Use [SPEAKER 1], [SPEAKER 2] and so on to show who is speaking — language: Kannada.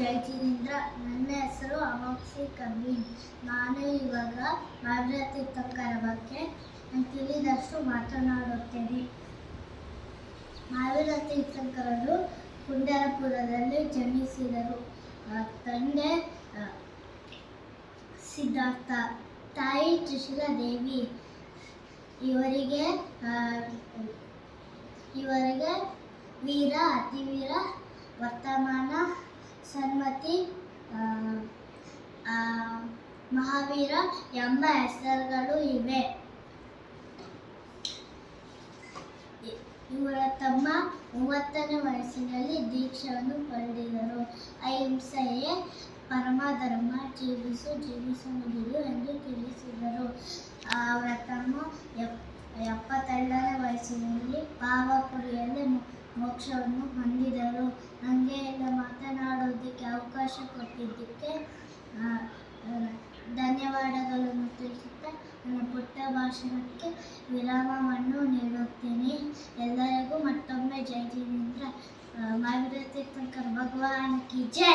[SPEAKER 1] ಜೈ ನನ್ನ ಹೆಸರು ಅಮೋಕ್ಷಿ ಕಬ್ಬಿನ್ ನಾನು ಇವಾಗ ಮಹಾವೀರ ತೀರ್ಥಂಕರ ಬಗ್ಗೆ ತಿಳಿದಷ್ಟು ಮಾತನಾಡುತ್ತೇನೆ. ಮಾವೀರ ತೀರ್ಥಂಕರರು ಪುಂಡರಪುರದಲ್ಲಿ ಜನಿಸಿದರು. ತಂದೆ ಸಿದ್ಧಾರ್ಥ, ತಾಯಿ ತ್ರಿಶೂಲದೇವಿ ಇವರಿಗೆ ಇವರಿಗೆ ವೀರ, ಅತಿವೀರ ಮಹಾವೀರ ಎಂಬ ಹೆಸರುಗಳು ಇವೆ. ಇವರ ತಮ್ಮ ಮೂವತ್ತನೇ ವಯಸ್ಸಿನಲ್ಲಿ ದೀಕ್ಷೆಯನ್ನು ಪಡೆದಿದರು ಅಹಿಂಸೆಯೇ ಪರಮಧರ್ಮ, ಜೀವಿಸು, ಜೀವಿಸುವುದಿಲ್ಲ ಎಂದು ತಿಳಿಸಿದರು. ಅವರ ತಮ್ಮ ಎಪ್, ಎಪ್ಪತ್ತೆರಡನೇ ವಯಸ್ಸಿನಲ್ಲಿ ಪಾವಪುರಿಯಲ್ಲಿ ಮೋಕ್ಷವನ್ನು ಹೊಂದಿದರು. ಎಲ್ಲ ಮಾತನಾಡೋದಕ್ಕೆ ಅವಕಾಶ ಕೊಟ್ಟಿದ್ದಕ್ಕೆ ಪುಟ್ಟ ಭಾಷಣಕ್ಕೆ ವಿರಾಮವನ್ನು ನೀಡುತ್ತೇನೆ. ಎಲ್ಲರಿಗೂ ಮತ್ತೊಮ್ಮೆ ಜೈ ಜೀವೇಂದ್ರ. ಮಹಾವೀರ ತೀರ್ಥಂಕರ್ ಭಗವಾನ್ ಕಿ ಜೈ!